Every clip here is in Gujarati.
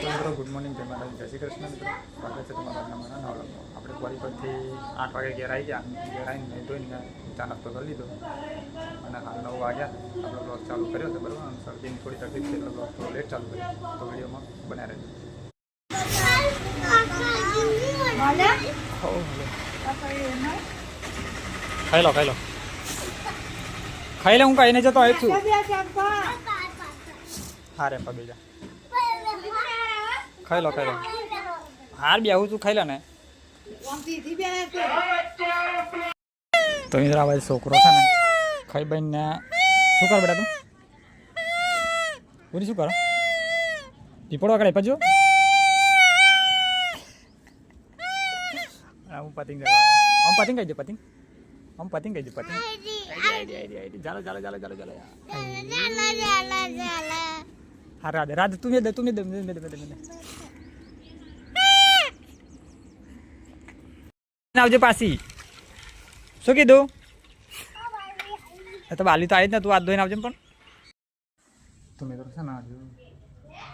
તો મિત્રો ગુડ મોર્નિંગ જય માતા જય શ્રી કૃષ્ણ મિત્રો. સ્વાગત છે તમારા નવા નવા આપણે ફરી પરથી આઠ વાગે ઘેર આવી ગયા. ઘેર આવીને નહીં ધોઈને ચા નાસ્તો કરી લીધો. અને હાલ નવ વાગ્યા. આપણો બ્લોગ ચાલુ કર્યો છે, બરાબર? અને શરદીની થોડી તકલીફ છે, એટલે બ્લોગ થોડો લેટ ચાલુ કર્યો. તો વિડીયોમાં બનાવી રહેજો. ખાઈ લો ખાઈ લો. ખાઈ લે, હું કહીને જતો આવી છું. હા રે પગે જા. ખાઈ લો ખાઈ લો. હાર બી આવું છું ખાઈ લે ને. તો ઇન્દ્રા ભાઈ છોકરો છે ને ખાઈ બહીને ને શું કર બેટા તું? પૂરી શું કરો? પીપળો આગળ પાછો હું પતિંગ આમ પતિંગ કહી દે, પતિંગ. આમ પતિંગ કહી દે, પતિંગ. ચાલો ચાલો ચાલો ચાલો ચાલો હા રાધે રાધે, તું દે તું દે દે દે દે દે. આવજે પાછી. શું કીધું? એ તો બાલી તો આવી જ ને તું હાથ ધોઈને આવજે પણ. તો મિત્રો છે ને હજુ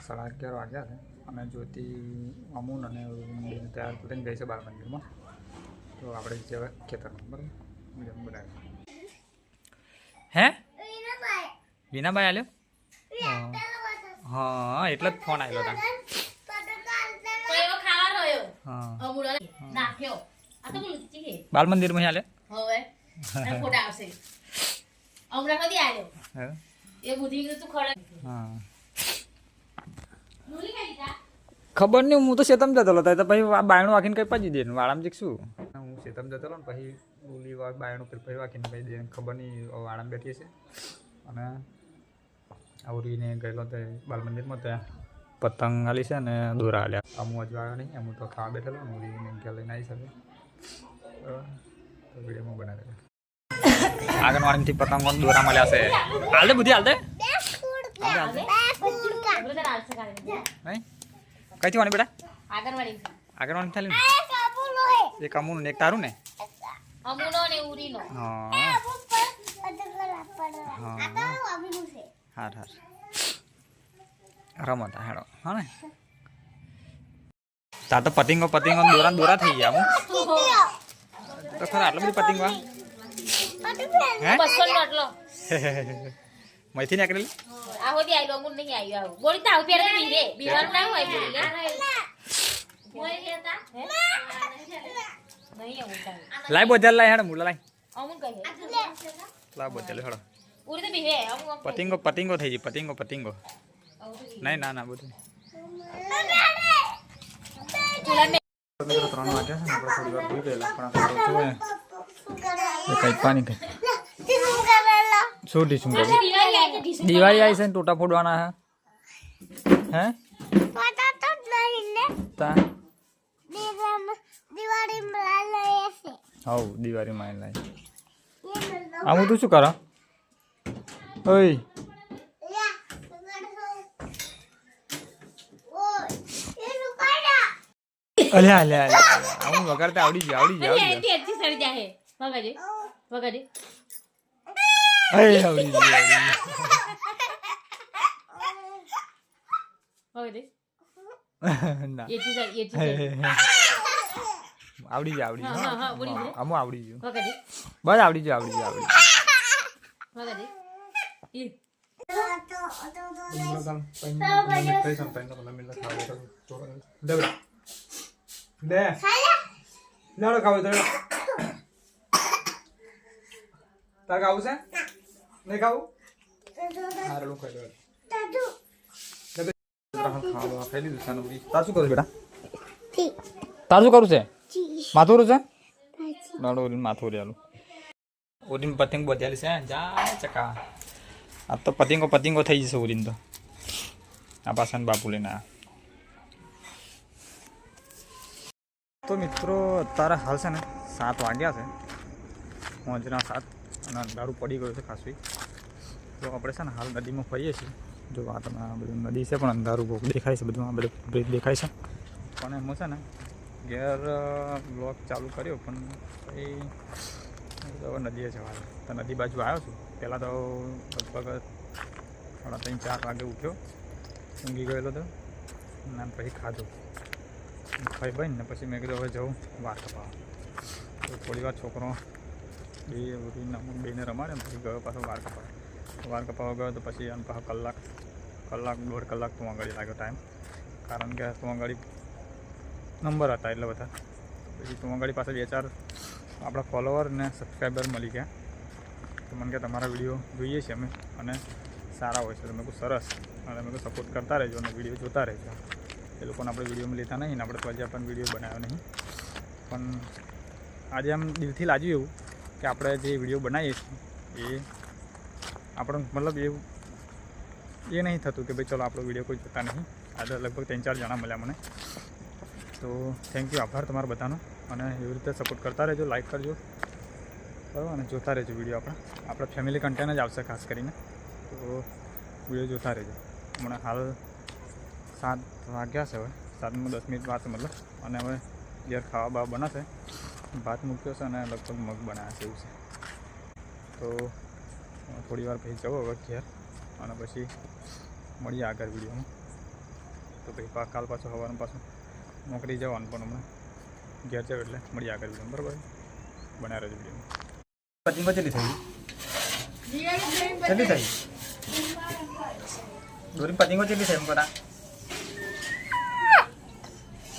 સાડા અગિયાર વાગ્યા છે અને જ્યોતિ અમૂન અને તૈયાર કરીને ગઈ છે બાળ મંદિરમાં. તો આપણે જે ખેતર ખેતરમાં બરાબર? જેમ બનાવ્યું હે? વિનાભાઈ. આલ્યો? હા. એટલે જ ફોન આવ્યો હતા તો એવો હા. બોલું મંદિરમાં હાલે હવે ફોટા આવશે હમણાં કદી આવ્યો એ બુધી તું ખડે હા ખબર નહીં હું તો શેતમ જતો હતો તો પછી બાયણું વાંકીને કઈ પાજી દે વાળામાં જીક શું હું શેતમ જતો હતો ને પછી બોલી બાયણું પેલું પછી વાંકીને પછી દે ખબર નહીં વાળામાં બેઠી છે અને આવરીને ગયેલો તે બાલ મંદિરમાં ત્યાં પતંગ આલી છે ને દોરા આલ્યા અમુ હજુ નહીં અમુ તો ખાવા બેઠેલો ને ઉરીને ઘેર લઈને આવી શકે વિડીયોમાં બનાવી આંગણવાડીમાંથી પતંગો ને દોરા મળ્યા છે. હાલ દે બુદ્ધિ હાલ દે હાલ દે હાલ દે આપણે તો ડાન્સ કરે નહીં કઈથી વાની બેટા? આંગણવાડી થાલી ને એક અમુનું ને એક તારું ને? અમૂનો ને ઉરીનો. હા. હા. હાર હાર. રમતા હેડો. હા ને? તા તો પતિંગો પતિંગો દોરા દોરા થઈ ગયા હું. તો ખરા આટલો બધી પતિંગો વા હે? બસો નો આટલો નીકળેલી? આ હોદી આયલો અમૂલ નહીં આવ્યો આવો. ગોળી તાવ પેરે બીરે બીવાનું ના હોય બોલી મોય હે? નહીં આવું લાઈ લાય લાઈ લાય હેડો મુલા લાય. અમૂલ કહે લા બોધલ હેડો. ઉરી તો બીહે અમૂલ પતિંગો પતિંગો થઈ જી પતિંગો પતિંગો. નહીં ના ના બધું મિત્રો ત્રણ વાગ્યા છે ને આપણે થોડી વાર ભૂલી ગયેલા પણ આપણે જોઈએ પાણી કંઈક શું ડીશું દિવાળી આવી છે ને ટોટા ફોડવાના હે? હે તા હવ દિવાળીમાં લાય આ હું તું શું કરો? ઓય. અલ્યા અલ્યા અલ્યા હું વગાડતા આવડી ગયો આવડી ગયો આવડી જાય એટી સડી જાહે વગાડે વગાડે અરે આવડી ગયો આવડી વગાડે ના એટી સડી એટી હે, સડી આવડી જાય આવડી ગયો આવડી હા, બસ આવડી જાય આવડી. અમુ આવડી વગાડે તો આવડી તો આવડી ગયો આવડી ગયો વગાડે ઈ તાર ખાવું છે નહીં ખાવું હારું ખાઈ લો ખાવા ખાઈ લીધું સાનું તાર શું કરું બેટા તાર શું કરું છે માથું છે નાડો ઓલીને માથું રેલું ઓલીને પતંગ બધેલી છે જા ચકા આ તો પતિંગો પતિંગો થઈ જશે ઓલીને તો આ પાછા બાપુ લઈને આ તો મિત્રો, અત્યારે હાલ છે ને સાત વાગ્યા છે. મોજના સાત અને દારૂ પડી ગયું છે ખાસી. તો આપણે છે ને હાલ નદીમાં ફરીએ છીએ. જો આ તમે આ બધું નદી છે, પણ અંધારું બહુ દેખાય છે, બધું આ બધું બ્રિજ દેખાય છે. પણ એમાં છે ને ઘેર બ્લોક ચાલુ કર્યો, પણ પછી નદીએ જવા તો નદી બાજુ આવ્યો છું. પહેલાં તો લગભગ સાડા ત્રણ, ચાર વાગે ઉઠ્યો. ઊંઘી ગયેલો હતો ને પછી ખાધું. ખાઈ બન ને પછી મેં કીધું હવે જવું વાર કપાવ થોડી વાર છોકરો બે બધું બેને રમાડે પછી ગયો પાછો વાર કપાવા. વાર કપાવા ગયો તો પછી એમ પાછો કલાક કલાક, દોઢ કલાક તો આગળ લાગ્યો ટાઈમ કારણ કે તું આગળ નંબર હતા એટલે બધા. પછી તું આગળ પાસે બે ચાર આપણા ફોલોવર ને સબસ્ક્રાઈબર મળી ગયા. તો મને કે તમારા વીડિયો જોઈએ છીએ અમે અને સારા હોય છે. તમે કહું સરસ. અને તમે સપોર્ટ કરતા રહેજો અને વીડિયો જોતા રહેજો. એ લોકોને આપણે વિડીયોમાં લેતા નહીં આપણે હજી પણ વીડિયો બનાવ્યો નહીં. પણ આજે આમ દિલથી લાગ્યું એવું કે આપણે જે વીડિયો બનાવીએ છીએ, એ આપણો મતલબ એવું એ નહીં થતું કે ભાઈ ચલો આપણો વીડિયો કોઈ જોતા નહીં. આજે લગભગ ત્રણ ચાર જણા મળ્યા મને. તો થેન્ક યુ આભાર તમારા બધાનો. અને એવી રીતે સપોર્ટ કરતા રહેજો લાઇક કરજો. બરાબર? અને જોતા રહેજો વીડિયો આપણા. આપણા ફેમિલી કન્ટેન્ટ જ આવશે ખાસ કરીને. તો વીડિયો જોતા રહેજો. હમણાં હાલ સાત વાગ્યા છે હવે. સાતમાં દસ મિનિટ વાત મતલબ. અને હવે ઘેર ખાવા બાવા બનાશે. ભાત મૂક્યો છે અને લગભગ મગ બનાવ્યા છે એવું છે. તો થોડી વાર પછી જવો હવે ઘેર. અને પછી મળીએ આગળ વિડીયોમાં. તો પછી પાક કાલ પાછો સવારનું પાછું નોકરી જવાનું પણ હમણાં. ઘેર જાવ એટલે મળીએ આગળ વીડિયો બરાબર? બનાવ્યા રહેજો વિડીયોમાં. પચીસ પચેલી થઈ? કેટલી થઈ? દોરી પતિંગો કેટલી થઈ એમ કરા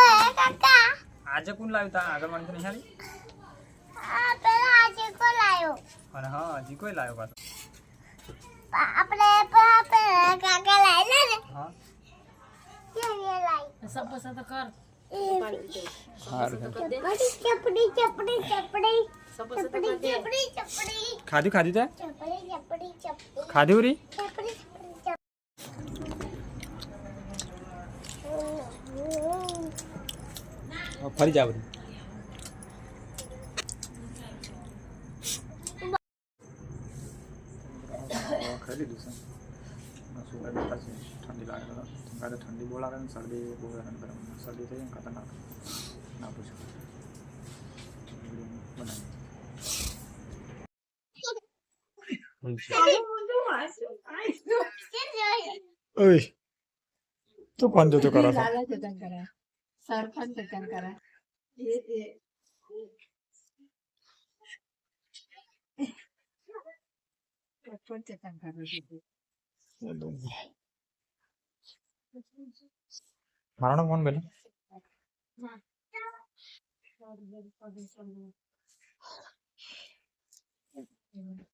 આજે કોણ લાવ્યું તા? આગળ મને નિશાની આ પેલા આજે કો લાવ્યો અને હા, હજી કોઈ લાવ્યો પાછો. આપણે કાકા લાવી ને હા. ચપડી ચપડી સબ પસંદ તો? ખાધું ખાધું ખાધું રી ફરી જાવ ઠંડી લાગે તો ઠંડી બહુ લાગે ને શરદી બહુ કરે. શરદી થઈ જાય ખતરનાક ના પૂછો બનાવી ઓય તું કોણ જોતું કરો. છો દાદા જતન કરા સરપંચ જતન કરા એ એ સરપંચ જતન કરું